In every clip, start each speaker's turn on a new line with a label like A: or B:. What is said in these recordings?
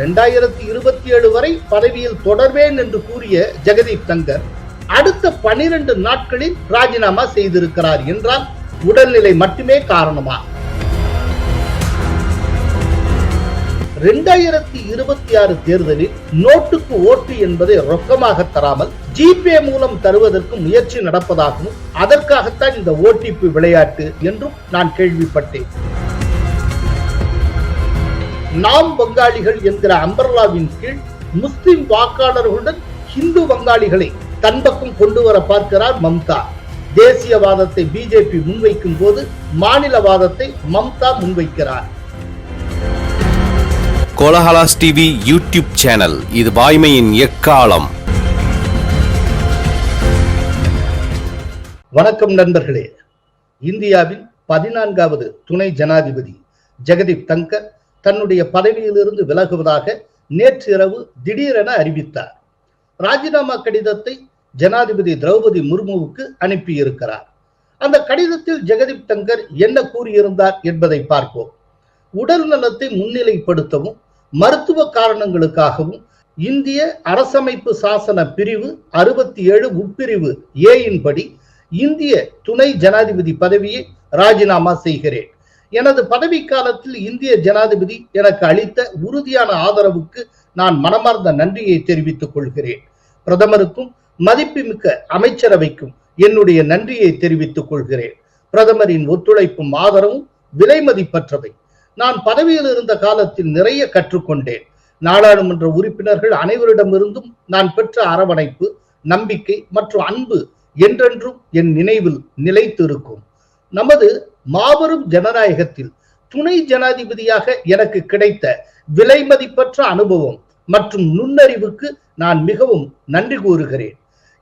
A: ரெண்டாயிரத்தி இருபத்தி ஏழு வரை பதவியில் தொடர்வேன் என்று கூறிய ஜெகதீப் தங்கர் அடுத்த பனிரெண்டு நாட்களில் ராஜினாமா செய்திருக்கிறார் என்றால் உடல்நிலை மட்டுமே காரணமா ரெண்டாயிரத்தி இருபத்தி ஆறு தேர்தலில் நோட்டுக்கு ஓட்டு என்பதை ரொக்கமாக தராமல் ஜிபே மூலம் தருவதற்கு முயற்சி நடப்பதாகவும் அதற்காகத்தான் இந்த ஓடிபி விளையாட்டு என்றும் நான் கேள்விப்பட்டேன் நாம் வங்காளிகள் என்கிற அம்பர்லாவின் கீழ் முஸ்லிம் வாக்காளர்களுடன் இந்து வங்காளிகளை தன் பக்கம் கொண்டு வர பார்க்கிறார் மம்தா தேசியவாதத்தை பிஜேபி முன்வைக்கும் போது மாநிலவாதத்தை மம்தா முன்வைக்கிறார் கோலஹலாஸ் டிவி யூடியூப் சேனல் இது வாய்மையின் எக்காலம் வணக்கம் நண்பர்களே இந்தியாவின் பதினான்காவது துணை ஜனாதிபதி ஜெகதீப் தங்கர் தன்னுடைய பதவியிலிருந்து விலகுவதாக நேற்றிரவு திடீரென அறிவித்தார் ராஜினாமா கடிதத்தை ஜனாதிபதி திரௌபதி முர்முவுக்கு அனுப்பியிருக்கிறார் அந்த கடிதத்தில் ஜெகதீப் டங்கர் என்ன கூறியிருந்தார் என்பதை பார்ப்போம் உடல் நலத்தை முன்னிலைப்படுத்தவும் மருத்துவ காரணங்களுக்காகவும் இந்திய அரசமைப்பு சாசன பிரிவு அறுபத்தி ஏழு உட்பிரிவு ஏயின் படி இந்திய துணை ஜனாதிபதி பதவியை ராஜினாமா செய்கிறேன் எனது பதவி காலத்தில் இந்திய ஜனாதிபதி எனக்கு அளித்த உறுதியான ஆதரவுக்கு நான் மனமார்ந்த நன்றியை தெரிவித்துக் கொள்கிறேன் பிரதமருக்கும் மதிப்புமிக்க அமைச்சரவைக்கும் என்னுடைய நன்றியை தெரிவித்துக் கொள்கிறேன் பிரதமரின் ஒத்துழைப்பும் ஆதரவும் விலை மதிப்பற்றவை நான் பதவியில் இருந்த காலத்தில் நிறைய கற்றுக்கொண்டேன் நாடாளுமன்ற உறுப்பினர்கள் அனைவரிடமிருந்தும் நான் பெற்ற அரவணைப்பு நம்பிக்கை மற்றும் அன்பு என்றென்றும் என் நினைவில் நிலைத்திருக்கும் நமது மாபெரும் ஜனநாயகத்தில் துணை ஜனாதிபதியாக எனக்கு கிடைத்த விலை மதிப்பற்ற அனுபவம் மற்றும் நுண்ணறிவுக்கு நான் மிகவும் நன்றி கூறுகிறேன்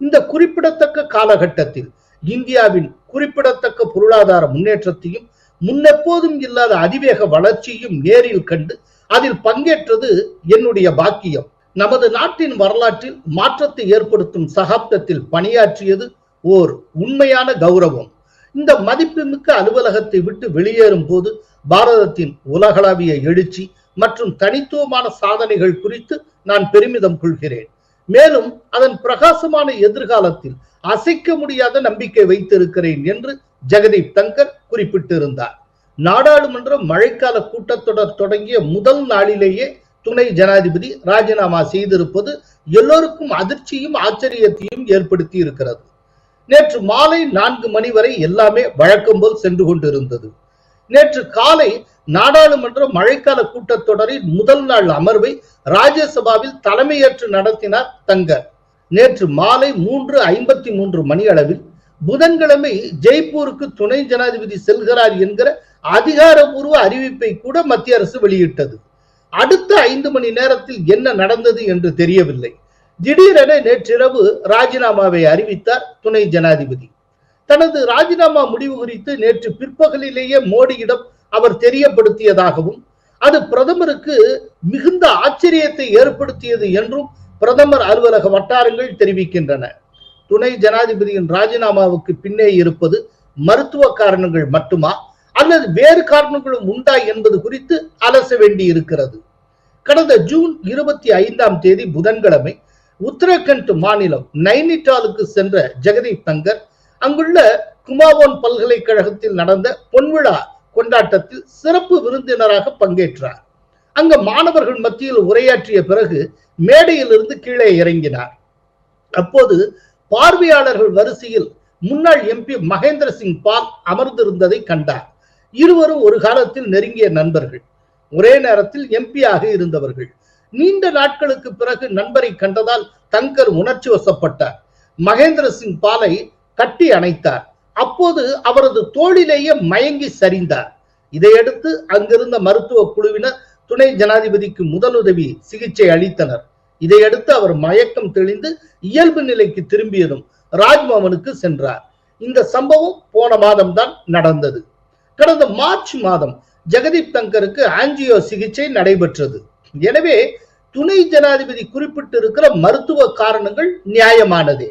A: இந்த குறிப்பிடத்தக்க காலகட்டத்தில் இந்தியாவின் குறிப்பிடத்தக்க பொருளாதார முன்னேற்றத்தையும் முன்னெப்போதும் இல்லாத அதிவேக வளர்ச்சியும் நேரில் கண்டு அதில் பங்கேற்றது என்னுடைய பாக்கியம் நமது நாட்டின் வரலாற்றில் மாற்றத்தை ஏற்படுத்தும் சகாப்தத்தில் பணியாற்றியது ஓர் உண்மையான கௌரவம் இந்த மதிப்புமிக்க அலுவலகத்தை விட்டு வெளியேறும் போது பாரதத்தின் உலகளாவிய எழுச்சி மற்றும் தனித்துவமான சாதனைகள் குறித்து நான் பெருமிதம் கொள்கிறேன் மேலும் அதன் பிரகாசமான எதிர்காலத்தில் அசைக்க முடியாத நம்பிக்கை வைத்திருக்கிறேன் என்று ஜெகதீப் தங்கர் குறிப்பிட்டிருந்தார் நாடாளுமன்ற மழைக்கால கூட்டத்தொடர் தொடங்கிய முதல் நாளிலேயே துணை ஜனாதிபதி ராஜினாமா செய்திருப்பது எல்லோருக்கும் அதிர்ச்சியும் ஆச்சரியத்தையும் ஏற்படுத்தி இருக்கிறது நேற்று மாலை நான்கு மணி வரை எல்லாமே வழக்கம் போல் சென்று கொண்டிருந்தது நேற்று காலை நாடாளுமன்ற மழைக்கால கூட்டத்தொடரின் முதல் நாள் அமர்வை ராஜ்யசபாவில் தலைமையேற்று நடத்தினார் தங்க நேற்று மாலை மூன்று ஐம்பத்தி மூன்று மணி அளவில் புதன்கிழமை ஜெய்ப்பூருக்கு துணை ஜனாதிபதி செல்கிறார் என்கிற அதிகாரபூர்வ அறிவிப்பை கூட மத்திய அரசு வெளியிட்டது அடுத்த ஐந்து மணி நேரத்தில் என்ன நடந்தது என்று தெரியவில்லை திடீரென நேற்றிரவு ராஜினாமாவை அறிவித்தார் துணை ஜனாதிபதி தனது ராஜினாமா முடிவு குறித்து நேற்று பிற்பகலிலேயே மோடியிடம் அவர் தெரியப்படுத்தியதாகவும் அது பிரதமருக்கு மிகுந்த ஆச்சரியத்தை ஏற்படுத்தியது என்றும் பிரதமர் அலுவலக வட்டாரங்கள் தெரிவிக்கின்றன துணை ஜனாதிபதியின் ராஜினாமாவுக்கு பின்னே இருப்பது மருத்துவ காரணங்கள் மட்டுமா அல்லது வேறு காரணங்களும் உண்டா என்பது குறித்து அலச வேண்டி இருக்கிறது கடந்த ஜூன் இருபத்தி ஐந்தாம் தேதி புதன்கிழமை உத்தரகண்ட் மாநிலம் நைனிட்டாலுக்கு சென்ற ஜெகதீப் தங்கர் அங்குள்ள குமாவோன் பல்கலைக்கழகத்தில் நடந்த பொன்விழா கொண்டாட்டத்தில் சிறப்பு விருந்தினராக பங்கேற்றார் அங்கு மாணவர்கள் மத்தியில் உரையாற்றிய பிறகு மேடையிலிருந்து கீழே இறங்கினார் அப்போது பார்வையாளர்கள் வரிசையில் முன்னாள் எம்பி மகேந்திர சிங் பால் அமர்ந்திருந்ததை கண்டார் இருவரும் ஒரு காலத்தில் நெருங்கிய நண்பர்கள் ஒரே நேரத்தில் எம்பியாக இருந்தவர்கள் நீண்ட நாட்களுக்கு பிறகு நண்பரை கண்டதால் தங்கர் உணர்ச்சி வசப்பட்டார் மகேந்திர சிங் பாலை கட்டி அணைத்தார் அப்போது அவரது தோளிலேயே மயங்கி சரிந்தார் இதையடுத்து அங்கிருந்த மருத்துவ குழுவினர் துணை ஜனாதிபதிக்கு முதலுதவி சிகிச்சை அளித்தனர் இதையடுத்து அவர் மயக்கம் தெளிந்து இயல்பு நிலைக்கு திரும்பியதும் ராஜ்பவனுக்கு சென்றார் இந்த சம்பவம் போன மாதம் தான் நடந்தது கடந்த மார்ச் மாதம் ஜெகதீப் தங்கருக்கு ஆஞ்சியோ சிகிச்சை நடைபெற்றது எனவே துணை ஜனாதிபதி குறிப்பிட்டிருக்கிற மருத்துவ காரணங்கள் நியாயமானது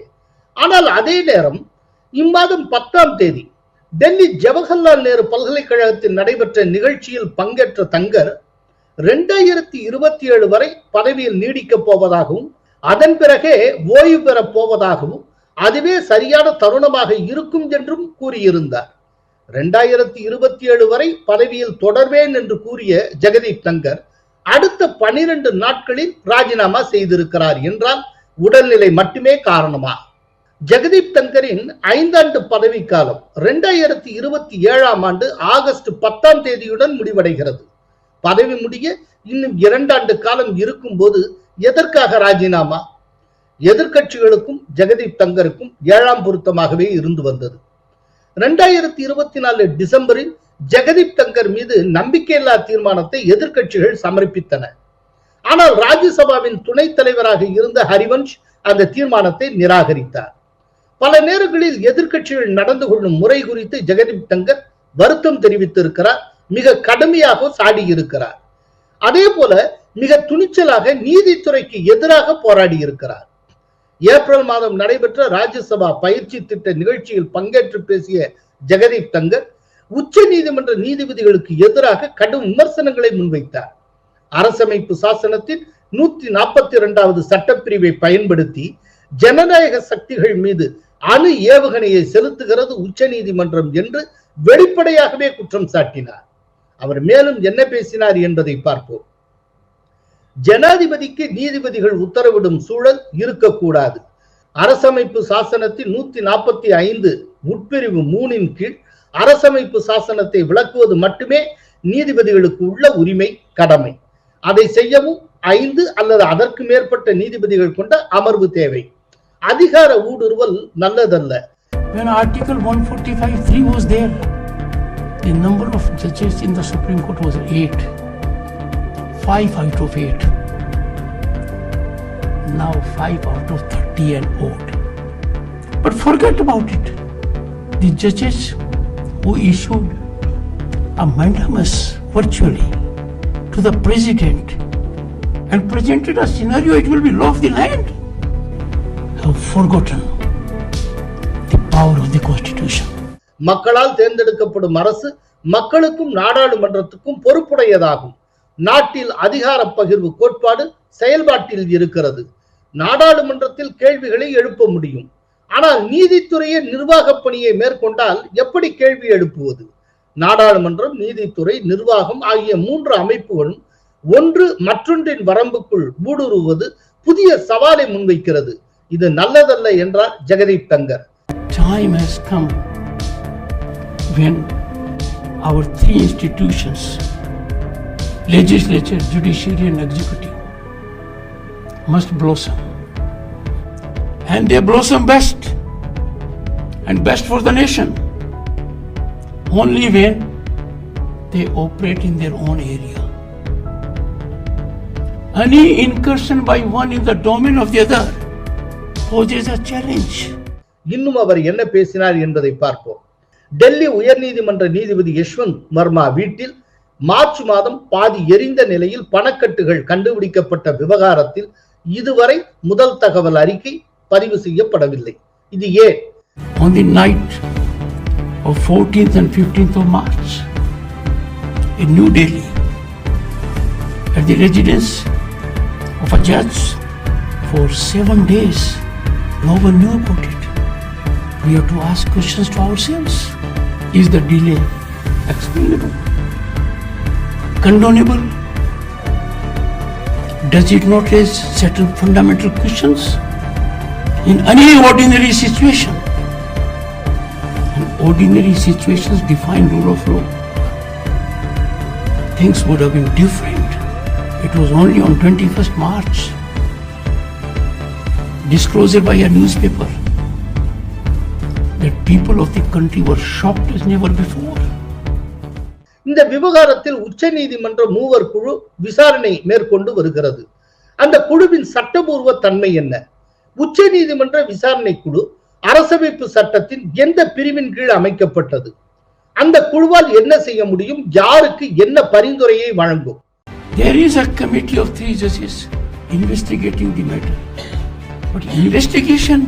A: ஆனால் அதே நேரம் இம்மாதம் பத்தாம் தேதி டெல்லி ஜவஹர்லால் நேரு பல்கலைக்கழகத்தில் நடைபெற்ற நிகழ்ச்சியில் பங்கேற்ற தங்கர் ரெண்டாயிரத்தி இருபத்தி ஏழு வரை பதவியில் நீடிக்கப் போவதாகவும் அதன் பிறகே ஓய்வு பெறப் போவதாகவும் அதுவே சரியான தருணமாக இருக்கும் என்றும் கூறியிருந்தார் ரெண்டாயிரத்தி இருபத்தி ஏழு வரை பதவியில் தொடர்வேன் என்று கூறிய ஜெகதீப் தங்கர் அடுத்த பனிரெண்டு நாட்களில் ராஜினாமா செய்திருக்கிறார் என்றால் உடல்நிலை மட்டுமே காரணமா ஜெகதீப் தங்கரின் ஐந்தாண்டு பதவிக்காலம் இரண்டாயிரத்தி இருபத்தி ஏழாம் ஆண்டு ஆகஸ்ட் பத்தாம் தேதியுடன் முடிவடைகிறது பதவி முடிய இன்னும் இரண்டாண்டு காலம் இருக்கும் போது எதற்காக ராஜினாமா எதிர்கட்சிகளுக்கும் ஜெகதீப் தங்கருக்கும் ஏழாம் பொருத்தமாகவே இருந்து வந்தது இரண்டாயிரத்தி இருபத்தி நாலு டிசம்பரில் ஜெகதீப் தங்கர் மீது நம்பிக்கையில்லா தீர்மானத்தை எதிர்கட்சிகள் சமர்ப்பித்தன ஆனால் ராஜ்யசபாவின் துணைத் தலைவராக இருந்த ஹரிவன்ஷ் அந்த தீர்மானத்தை நிராகரித்தார் பல நேரங்களில் எதிர்கட்சிகள் நடந்து கொள்ளும் முறை குறித்து ஜெகதீப் தங்கர் வருத்தம் தெரிவித்திருக்கிறார் மிக கடுமையாக சாடி இருக்கிறார் அதே போல மிக துணிச்சலாக நீதித்துறைக்கு எதிராக போராடி இருக்கிறார் ஏப்ரல் மாதம் நடைபெற்ற ராஜ்யசபா பயிற்சி திட்ட நிகழ்ச்சியில் பங்கேற்று பேசிய ஜெகதீப் தங்கர் உச்ச நீதிமன்ற நீதிபதிகளுக்கு எதிராக கடும் விமர்சனங்களை முன்வைத்தார் அரசமைப்பு சாசனத்தின் நூத்தி நாற்பத்தி இரண்டாவது சட்டப்பிரிவை பயன்படுத்தி ஜனநாயக சக்திகள் மீது அணு ஏவுகணையை செலுத்துகிறது உச்ச நீதிமன்றம் என்று வெளிப்படையாகவே குற்றம் சாட்டினார் அவர் மேலும் என்ன பேசினார் என்பதை பார்ப்போம் ஜனாதிபதிக்கு நீதிபதிகள் உத்தரவிடும் சூழல் இருக்கக்கூடாது அரசமைப்பு சாசனத்தின் நூத்தி நாற்பத்தி ஐந்து உட்பிரிவு மூணின் கீழ் அரசமைப்பு சாசனத்தை விளக்குவது மட்டுமே நீதிபதிகளுக்கு உள்ள உரிமை கடமை அதை செய்யவும் ஐந்து அல்லது அதற்கு மேற்பட்ட நீதிபதிகள் கொண்ட அமர்வு தேவை அதிகார ஊடுருவல் நல்லதல்ல
B: Now five out of thirty and old, but forget about it. The judges who issued a mandamus virtually to the president and presented a scenario it will be law of the land,
A: have forgotten the power of the constitution. மக்களால் தேர்ந்தெடுக்கப்படும் அரசு மக்களுக்கும் நாடாளுமன்றத்துக்கும் பொறுப்புடையதாகும் நாட்டில் அதிகார பகிர்வு கோட்பாடு செயல்பாட்டில் இருக்கிறது நாடாளுமன்றத்தில் கேள்விகளை எழுப்ப முடியும் ஆனால் நீதித்துறையின் நிர்வாக பணியை மேற்கொண்டால் எப்படி கேள்வி எழுப்புவது நாடாளுமன்றம் நீதித்துறை நிர்வாகம் ஆகிய மூன்று அமைப்புகளும் ஒன்று மற்றொன்றின் வரம்புக்குள் ஊடுருவது புதிய சவாலை முன்வைக்கிறது இது நல்லதல்ல என்றார் Jagdeep Thangar Time has come
B: when our three institutions, legislature, judiciary and executive must blossom. and they blossom best and best for the nation only when they operate in their own area. Any
A: incursion by one in the domain of the other poses a challenge. இன்னும் அவர் என்ன பேசினார் என்பதை பார்ப்போம் டெல்லி உயர்நீதிமன்ற நீதிபதி யஷ்வந்த் மர்மா வீட்டில் March மாதம் பாதி எரிந்த நிலையில் பணக்கட்டுகள் கண்டுபிடிக்கப்பட்ட விவகாரத்தில் இதுவரை முதல் தகவல் அறிக்கை On the
B: night of 14th and 15th of March in New Delhi, at the residence of a judge, for seven days, no one knew about it. We have to ask questions to ourselves. Is the delay explainable? Condonable? Does it not raise certain fundamental questions? in any ordinary situation. In ordinary situations define rule of law. Things would have been different. It was only on 21st March, disclosure by a newspaper, that people of the country were shocked as never before.
A: இந்த விவகாரத்தில் உச்ச நீதிமன்ற மூவர் குழு விசாரணை மேற்கொண்டு வருகிறது அந்த குழுவின் சட்டபூர்வ தன்மை என்ன உச்ச நீதிமன்ற விசாரணை குழு அரசமைப்பு சட்டத்தின் எந்த பிரிவின் கீழ் அமைக்கப்பட்டது அந்த குழுவால் என்ன செய்ய முடியும் யாருக்கு என்ன பரிந்துரையை வழங்கும் There is a committee of three judges
B: investigating the matter. But investigation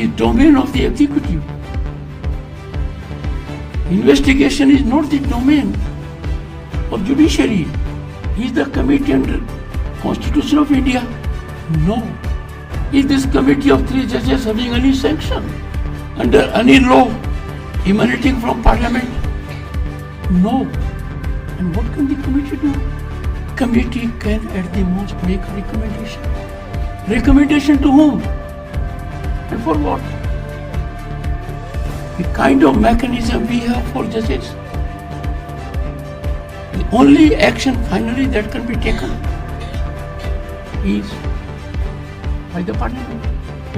B: is domain of the executive. Investigation is not the domain of judiciary. Is the committee under Constitution of India? No. is this committee of three judges having any sanction under any law emanating from parliament? No. And what can the committee do? Committee can at the most make recommendation. Recommendation to whom? And for what? The kind of mechanism we have for judges. The only action finally that can be taken is
A: by the parliament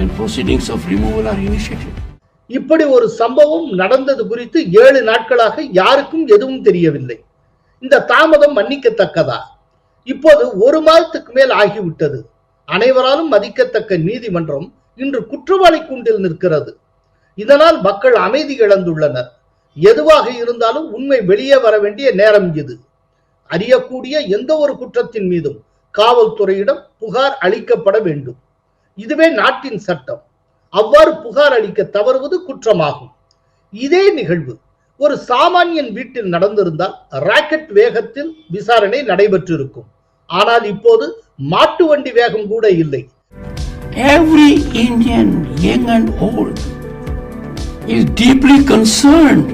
B: and proceedings of
A: removal are initiated. இப்படி ஒரு சம்பவம் நடந்தது குறித்து ஏழு நாட்களாக யாருக்கும் எதுவும் தெரியவில்லை இந்த தாமதம் மன்னிக்கத்தக்கதா இப்போது ஒரு மாதத்துக்கு மேல் ஆகிவிட்டது அனைவராலும் மதிக்கத்தக்க நீதிமன்றம் இன்று குற்றவாளி கூண்டில் நிற்கிறது இதனால் மக்கள் அமைதி இழந்துள்ளனர் எதுவாக இருந்தாலும் உண்மை வெளியே வர வேண்டிய நேரம் இது அறியக்கூடிய எந்த ஒரு குற்றத்தின் மீதும் காவல்துறையிடம் புகார் அளிக்கப்பட வேண்டும் இதுவே நாட்டின் சட்டம் அவ்வாறு புகார் அளிக்க தவறுவது குற்றமாகும் இதே நிகழ்வு ஒரு சாமானியன் வீட்டில் நடந்திருந்தால் ராக்கெட் வேகத்தில் விசாரணை நடைபெற்றிருக்கும் ஆனால் இப்போது மாட்டு வண்டி வேகம் கூட இல்லை Every Indian, young and old, is deeply concerned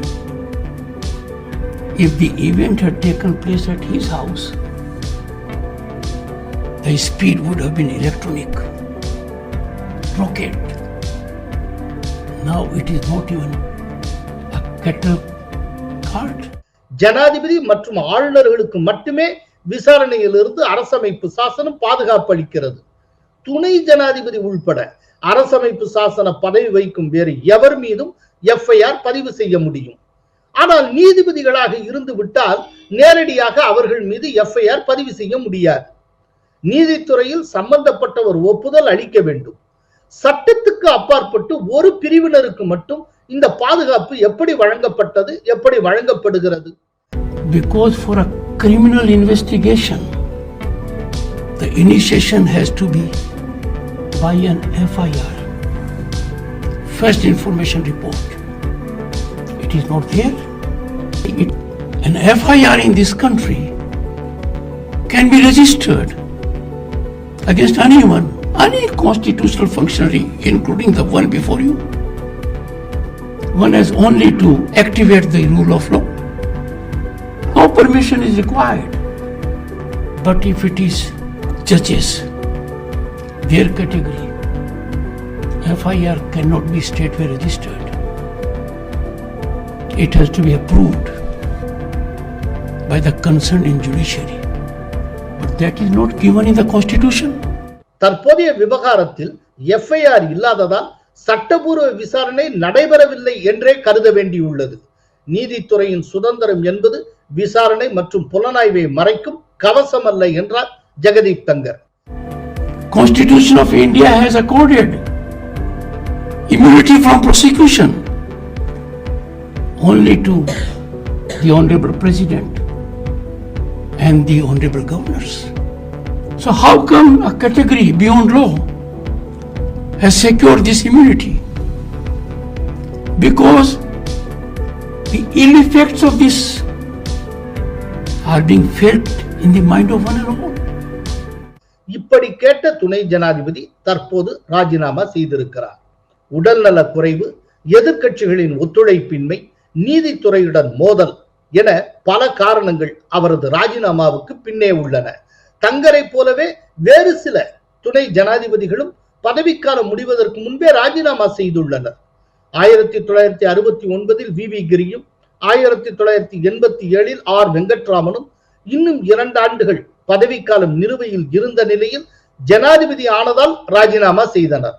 B: if the event had taken place at his house. The speed would have been electronic. croquet.
A: Now it is not even a kettle cart. ஜனாதிபதி மற்றும் ஆளுநர்களுக்கு மட்டுமே விசாரணையிலிருந்து அரசமைப்பு சாசனம் பாதுகாப்பு அளிக்கிறது துணை ஜனாதிபதி உள்பட அரசமைப்பு சாசன பதவி வைக்கும் வேறு எவர் மீதும் எஃப்ஐஆர் பதிவு செய்ய முடியும் ஆனால் நீதிபதிகளாக இருந்து விட்டால் நேரடியாக அவர்கள் மீது எஃப்ஐஆர் பதிவு செய்ய முடியாது நீதித்துறையில் சம்பந்தப்பட்டவர் ஒப்புதல் அளிக்க வேண்டும் சட்டத்துக்கு அப்பாற்பட்டு ஒரு பிரிவினருக்கு மட்டும் இந்த பாதுகாப்பு எப்படி வழங்கப்பட்டது எப்படி வழங்கப்படுகிறது because for a criminal investigation
B: the initiation has to be by an FIR first information report it is not it any constitutional functionary, including the one before you, one has only to activate the rule of law. No permission is required. But if it is judges, their category, FIR cannot be straightway registered. It has to be approved by the concerned in judiciary. But that is not
A: given in the constitution. தற்போதைய விவகாரத்தில் FIR இல்லாததால் சட்டபூர்வ விசாரணை நடைபெறவில்லை என்றே கருத வேண்டியுள்ளது நீதித்துறையின் சுதந்திரம் என்பது விசாரணை மற்றும் புலனாய்வை மறைக்கும் கவசம் அல்ல என்றார் Jagdeep Dhankhar Constitution of India has accorded
B: immunity from prosecution only to the Honorable President and the Honorable Governors. So, how come a category beyond law has secured this immunity? Because the ill effects of this are being felt in the mind of one
A: and all. இப்படி கேட்ட துணை ஜனாதிபதி தற்போது ராஜினாமா செய்திருக்கிறார் உடல்நல குறைவு எதிர்கட்சிகளின் ஒத்துழைப்பின்மை நீதித்துறையுடன் மோதல் என பல காரணங்கள் அவரது ராஜினாமாவுக்கு பின்னே உள்ளன தங்கரை போலவே வேறு சில துணை ஜனாதிபதிகளும் பதவிக்காலம் முடிவதற்கு முன்பே ராஜினாமா செய்துள்ளனர் ஆயிரத்தி தொள்ளாயிரத்தி அறுபத்தி ஒன்பதில் வி வி கிரியும் ஆயிரத்தி தொள்ளாயிரத்தி எண்பத்தி ஏழில் ஆர் வெங்கட்ராமனும் இன்னும் இரண்டு ஆண்டுகள் பதவிக்காலம் நிறுவையில் இருந்த நிலையில் ஜனாதிபதி ஆனதால் ராஜினாமா செய்தனர்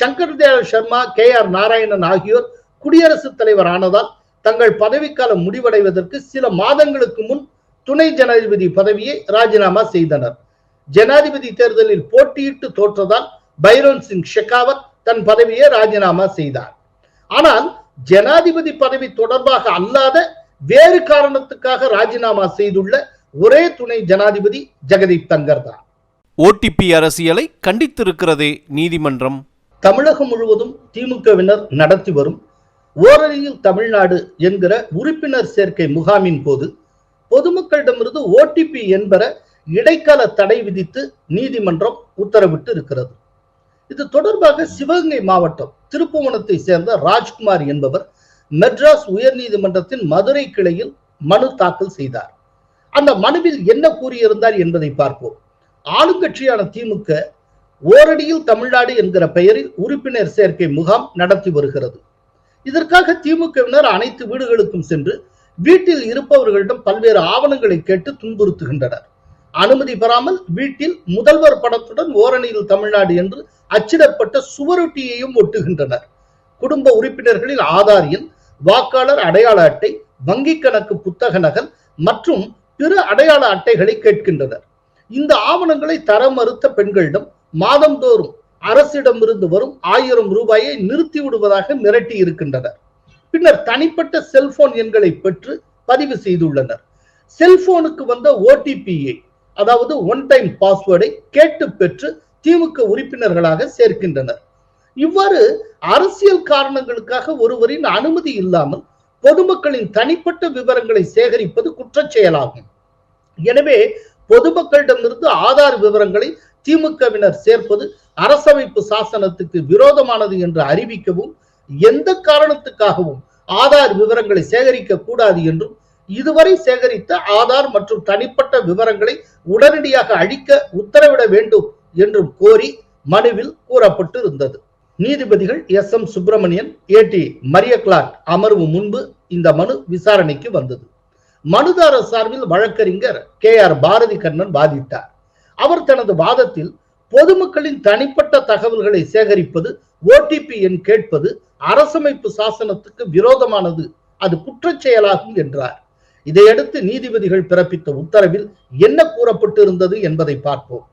A: சங்கர் தயாள் சர்மா கே ஆர் நாராயணன் ஆகியோர் குடியரசுத் தலைவர் ஆனதால் தங்கள் பதவிக்காலம் முடிவடைவதற்கு சில மாதங்களுக்கு முன் துணை ஜனாதிபதி பதவியை ராஜினாமா செய்தனர் ஜனாதிபதி தேர்தலில் போட்டியிட்டு தோற்றதால் பைரோன் சிங் ஷெகாவத் தன் பதவியை ராஜினாமா செய்தார் ஆனால் ஜனாதிபதி பதவி தொடர்பாக அல்லாத வேறு காரணத்துக்காக ராஜினாமா செய்துள்ள ஒரே துணை ஜனாதிபதி ஜெகதீப் தங்கர் தான் ஓடிபி அரசியலை கண்டித்திருக்கிறதே நீதிமன்றம் தமிழகம் முழுவதும் திமுகவினர் நடத்தி வரும் ஓரணியில் தமிழ்நாடு என்கிற உறுப்பினர் சேர்க்கை முகாமின் போது பொதுமக்களிடமிருந்து ஓடிபி என்பற இடைக்கால தடை விதித்து நீதிமன்றம் உத்தரவிட்டு இருக்கிறது இது தொடர்பாக சிவகங்கை மாவட்டம் திருப்புவனத்தை சேர்ந்த ராஜ்குமார் என்பவர் மெட்ராஸ் உயர்நீதிமன்றத்தின் மதுரை கிளையில் மனு தாக்கல் செய்தார் அந்த மனுவில் என்ன கூறியிருந்தார் என்பதை பார்ப்போம் ஆளுங்கட்சியான திமுக ஓரடியில் தமிழ்நாடு என்கிற பெயரில் உறுப்பினர் சேர்க்கை முகாம் நடத்தி வருகிறது இதற்காக திமுகவினர் அனைத்து வீடுகளுக்கும் சென்று வீட்டில் இருப்பவர்களிடம் பல்வேறு ஆவணங்களை கேட்டு துன்புறுத்துகின்றனர் அனுமதி பெறாமல் வீட்டில் முதல்வர் படத்துடன் ஓரணியில் தமிழ்நாடு என்று அச்சிடப்பட்ட சுவரொட்டியையும் ஒட்டுகின்றனர் குடும்ப உறுப்பினர்களில் ஆதார் எண் வாக்காளர் அடையாள அட்டை வங்கி கணக்கு புத்தக நகல் மற்றும் பிற அடையாள அட்டைகளை கேட்கின்றனர் இந்த ஆவணங்களை தர மறுத்த பெண்களிடம் மாதந்தோறும் அரசிடமிருந்து வரும் ஆயிரம் ரூபாயை நிறுத்தி விடுவதாக மிரட்டி இருக்கின்றனர் பின்னர் தனிப்பட்ட செல்போன் எண்களை பெற்று பதிவு செய்துள்ளனர் செல்போனுக்கு வந்த ஓடிபியை அதாவது ஒன் டைம் பாஸ்வேர்டை கேட்டு பெற்று திமுக உறுப்பினர்களாக சேர்க்கின்றனர் இவ்வாறு அரசியல் காரணங்களுக்காக ஒருவரின் அனுமதி இல்லாமல் பொதுமக்களின் தனிப்பட்ட விவரங்களை சேகரிப்பது குற்ற செயலாகும் எனவே பொதுமக்களிடமிருந்து ஆதார் விவரங்களை திமுகவினர் சேர்ப்பது அரசமைப்பு சாசனத்துக்கு விரோதமானது என்று அறிவிக்கவும் எந்த காரணத்துக்காகவும் ஆதார் விவரங்களை சேகரிக்க கூடாது என்றும் இதுவரை சேகரித்த ஆதார் மற்றும் தனிப்பட்ட விவரங்களை உடனடியாக அழிக்க உத்தரவிட வேண்டும் என்றும் கோரி மனுவில் கூறப்பட்டு இருந்தது நீதிபதிகள் S M Subramanian A D Maria Clark அமர்வு முன்பு இந்த மனு விசாரணைக்கு வந்தது மனுதாரர் சார்பில் வழக்கறிஞர் கே ஆர் பாரதி கண்ணன் வாதிட்டார் அவர் தனது வாதத்தில் பொதுமக்களின் தனிப்பட்ட தகவல்களை சேகரிப்பது ஓடிபி எண் கேட்பது அரசமைப்பு சாசனத்துக்கு விரோதமானது அது செயலாகும் என்றார் இதையடுத்து நீதிபதிகள் பிறப்பித்த உத்தரவில் என்ன கூறப்பட்டு இருந்தது என்பதை பார்ப்போம்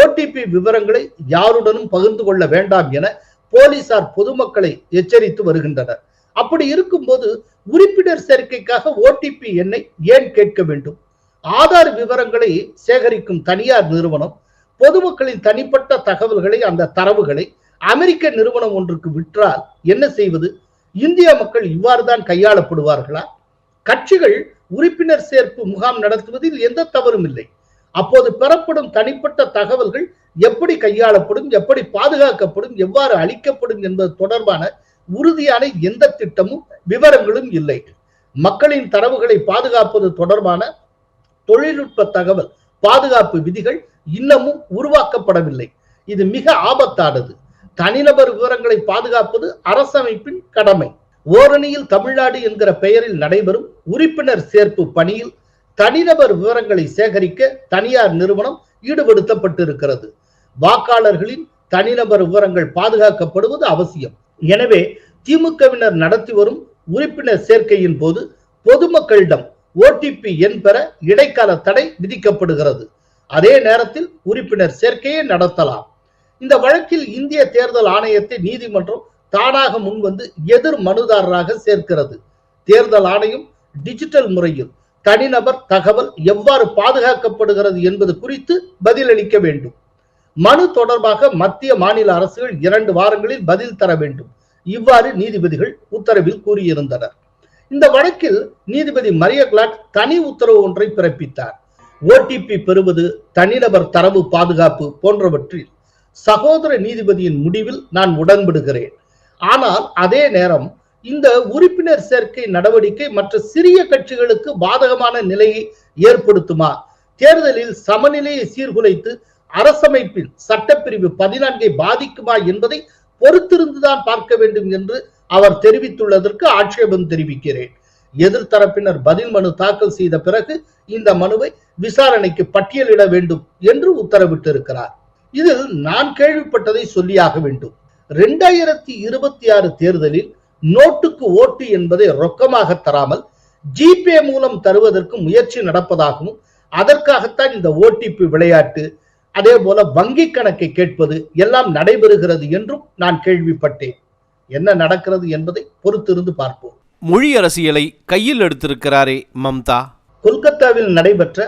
A: ஓடிபி விவரங்களை யாருடனும் பகிர்ந்து கொள்ள வேண்டாம் என போலீசார் பொதுமக்களை எச்சரித்து வருகின்றனர் அப்படி இருக்கும்போது உறுப்பினர் சேர்க்கைக்காக ஓடிபி எண்ணை ஏன் கேட்க வேண்டும் ஆதார் விவரங்களை சேகரிக்கும் தனியார் நிறுவனம் பொதுமக்களின் தனிப்பட்ட தகவல்களை அந்த தரவுகளை அமெரிக்க நிறுவனம் ஒன்றுக்கு விற்றால் என்ன செய்வது இந்திய மக்கள் இவ்வாறு தான் கையாளப்படுவார்களா கட்சிகள் உறுப்பினர் சேர்ப்பு முகாம் நடத்துவதில் எந்த தவறும் இல்லை அப்போது பெறப்படும் தனிப்பட்ட தகவல்கள் எப்படி கையாளப்படும் எப்படி பாதுகாக்கப்படும் எவ்வாறு அளிக்கப்படும் என்பது தொடர்பான உறுதியான எந்த திட்டமும் விவரங்களும் இல்லை மக்களின் தரவுகளை பாதுகாப்பது தொடர்பான தொழில்நுட்ப தகவல் பாதுகாப்பு விதிகள் இன்னமும் உருவாக்கப்படவில்லை இது மிக ஆபத்தானது தனிநபர் விவரங்களை பாதுகாப்பது அரசமைப்பின் கடமை ஓரணியில் தமிழ்நாடு என்கிற பெயரில் நடைபெறும் உறுப்பினர் சேர்ப்பு பணியில் தனிநபர் விவரங்களை சேகரிக்க தனியார் நிறுவனம் ஈடுபடுத்தப்பட்டிருக்கிறது வாக்காளர்களின் தனிநபர் விவரங்கள் பாதுகாக்கப்படுவது அவசியம் எனவே திமுகவினர் நடத்தி வரும் உறுப்பினர் சேர்க்கையின் போது பொதுமக்களிடம் ஓடிபி எண் பெற இடைக்கால தடை விதிக்கப்படுகிறது அதே நேரத்தில் உறுப்பினர் சேர்க்கையை நடத்தலாம் இந்த வழக்கில் இந்திய தேர்தல் ஆணையத்தை நீதிமன்றம் தானாக முன்வந்து எதிர் மனுதாரராக சேர்க்கிறது தேர்தல் ஆணையம் டிஜிட்டல் முறையில் தனிநபர் தகவல் எவ்வாறு பாதுகாக்கப்படுகிறது என்பது குறித்து பதிலளிக்க வேண்டும் மனு தொடர்பாக மத்திய மாநில அரசுகள் இரண்டு வாரங்களில் பதில் தர வேண்டும் இவ்வாறு நீதிபதிகள் உத்தரவில் கூறியிருந்தனர் இந்த வழக்கில் நீதிபதி மரிய கிளாட் தனி உத்தரவு ஒன்றை பிறப்பித்தார் ஓடிபி பெறுவது தனிநபர் தரவு பாதுகாப்பு போன்றவற்றில் சகோதர நீதிபதியின் முடிவில் நான் உடன்படுகிறேன் ஆனால் அதே நேரம் இந்த உறுப்பினர் சேர்க்கை நடவடிக்கை மற்ற சிறிய கட்சிகளுக்கு பாதகமான நிலையை ஏற்படுத்துமா தேர்தலில் சமநிலையை சீர்குலைத்து அரசமைப்பில் சட்டப்பிரிவு பதினான்கை பாதிக்குமா என்பதை பொறுத்திருந்துதான் பார்க்க வேண்டும் என்று அவர் தெரிவித்துள்ளதற்கு ஆட்சேபம் தெரிவிக்கிறேன் எதிர்த்தரப்பினர் பதில் மனு தாக்கல் செய்த பிறகு இந்த மனுவை விசாரணைக்கு பட்டியலிட வேண்டும் என்று உத்தரவிட்டிருக்கிறார் இதில் நான் கேள்விப்பட்டதை சொல்லியாக வேண்டும் ரெண்டாயிரத்தி இருபத்தி ஆறு தேர்தலில் நோட்டுக்கு ஓட்டு என்பதை ரொக்கமாக தராமல் ஜிபே மூலம் தருவதற்கு முயற்சி நடப்பதாகவும் அதற்காகத்தான் இந்த ஓடிபி விளையாட்டு அதே போல வங்கி கணக்கை கேட்பது எல்லாம் நடைபெறுகிறது என்றும் நான் கேள்விப்பட்டேன் என்ன நடக்கிறது என்பதை பொறுத்திருந்து பார்ப்போம் மொழி அரசியலை கையில் எடுத்திருக்கிறாரே மம்தா கொல்கத்தாவில் நடைபெற்ற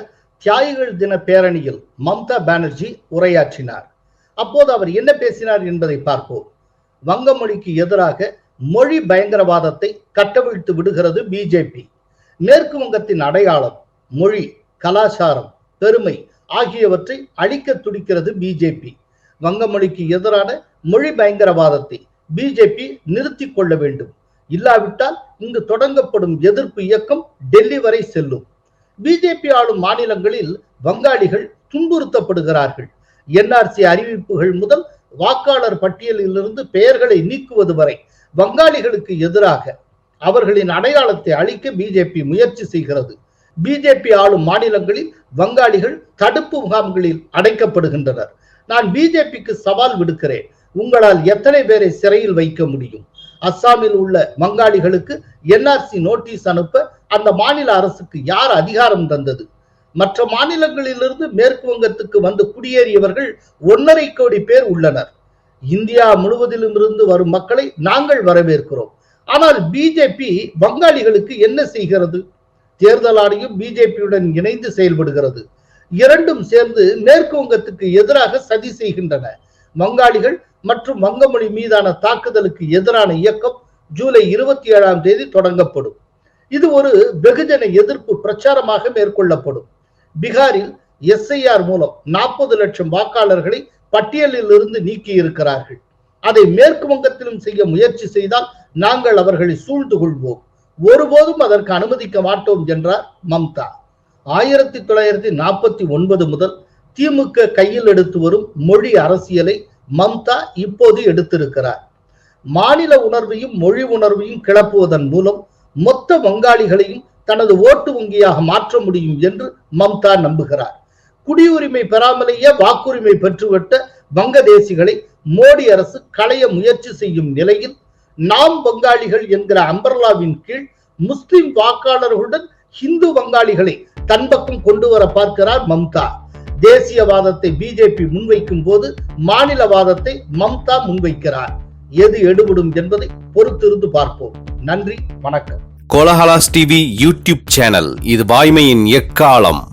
A: தியாகிகள் தின பேரணியில் மம்தா பானர்ஜி உரையாற்றினார் அப்போது அவர் என்ன பேசினார் என்பதை பார்ப்போம் வங்க மொழிக்கு எதிராக மொழி பயங்கரவாதத்தை கட்டவிழ்த்து விடுகிறது பிஜேபி மேற்கு வங்கத்தின் அடையாளம் மொழி கலாச்சாரம் பெருமை ஆகியவற்றை அழிக்க துடிக்கிறது பிஜேபி வங்க மொழிக்கு எதிரான மொழி பயங்கரவாதத்தை பிஜேபி நிறுத்தி கொள்ள வேண்டும் இல்லாவிட்டால் இங்கு தொடங்கப்படும் எதிர்ப்பு இயக்கம் டெல்லி வரை செல்லும் பிஜேபி ஆளும் மாநிலங்களில் வங்காளிகள் துன்புறுத்தப்படுகிறார்கள் என்ஆர்சி அறிவிப்புகள் முதல் வாக்காளர் பட்டியலிலிருந்து பெயர்களை நீக்குவது வரை வங்காளிகளுக்கு எதிராக அவர்களின் அடையாளத்தை அளிக்க பிஜேபி முயற்சி செய்கிறது பிஜேபி ஆளும் மாநிலங்களில் வங்காளிகள் தடுப்பு முகாம்களில் அடைக்கப்படுகின்றனர் நான் பிஜேபிக்கு சவால் விடுக்கிறேன் உங்களால் எத்தனை பேரை சிறையில் வைக்க முடியும் அஸ்ஸாமில் உள்ள வங்காளிகளுக்கு என்ஆர்சி நோட்டீஸ் அனுப்ப அந்த மாநில அரசுக்கு யார் அதிகாரம் தந்தது மற்ற மாநிலங்களிலிருந்து மேற்கு வங்கத்துக்கு வந்து குடியேறியவர்கள் ஒன்னரை கோடி பேர் உள்ளனர் இந்தியா முழுவதிலும் இருந்து வரும் மக்களை நாங்கள் வரவேற்கிறோம் ஆனால் பிஜேபி வங்காளிகளுக்கு என்ன செய்கிறது தேர்தல் ஆணையம் பிஜேபியுடன் இணைந்து செயல்படுகிறது இரண்டும் சேர்ந்து மேற்கு வங்கத்துக்கு எதிராக சதி செய்கின்றன வங்காளிகள் மற்றும் வங்கமொழி மீதான தாக்குதலுக்கு எதிரான இயக்கம் ஜூலை இருபத்தி ஏழாம் தேதி தொடங்கப்படும் இது ஒரு வெகுஜன எதிர்ப்பு பிரச்சாரமாக மேற்கொள்ளப்படும் பீகாரில் எஸ்ஐஆர் மூலம் நாற்பது லட்சம் வாக்காளர்களை பட்டியலில் இருந்து நீக்கி இருக்கிறார்கள் அதை மேற்கு வங்கத்திலும் செய்ய முயற்சி செய்தால் நாங்கள் அவர்களை சூழ்ந்து கொள்வோம் ஒருபோதும் அதற்கு அனுமதிக்க மாட்டோம் என்றார் மம்தா ஆயிரத்தி தொள்ளாயிரத்தி நாற்பத்தி ஒன்பது முதல் திமுக கையில் எடுத்து வரும் மொழி அரசியலை மம்தா இப்போது எடுத்திருக்கிறார் மாநில உணர்வையும் மொழி உணர்வையும் கிளப்புவதன் மூலம் மொத்த வங்காளிகளையும் தனது ஓட்டு வங்கியாக மாற்ற முடியும் என்று மம்தா நம்புகிறார் குடியுரிமை பெறாமலேயே வாக்குரிமை பெற்றுவிட்ட வங்கதேசிகளை மோடி அரசு களைய முயற்சி செய்யும் நிலையில் நாம் வங்காளிகள் என்கிற அம்பர்லாவின் கீழ் முஸ்லிம் வாக்காளர்களுடன் ஹிந்து வங்காளிகளை தன்பக்கம் கொண்டு வர பார்க்கிறார் மம்தா தேசியவாதத்தை பிஜேபி முன்வைக்கும் போது மாநிலவாதத்தை மம்தா முன்வைக்கிறார் எது எடுபடும் என்பதை பொறுத்திருந்து பார்ப்போம் நன்றி வணக்கம் கோலஹலாஸ் டிவி யூடியூப் சேனல் இது வாய்மையின் எக்காலம்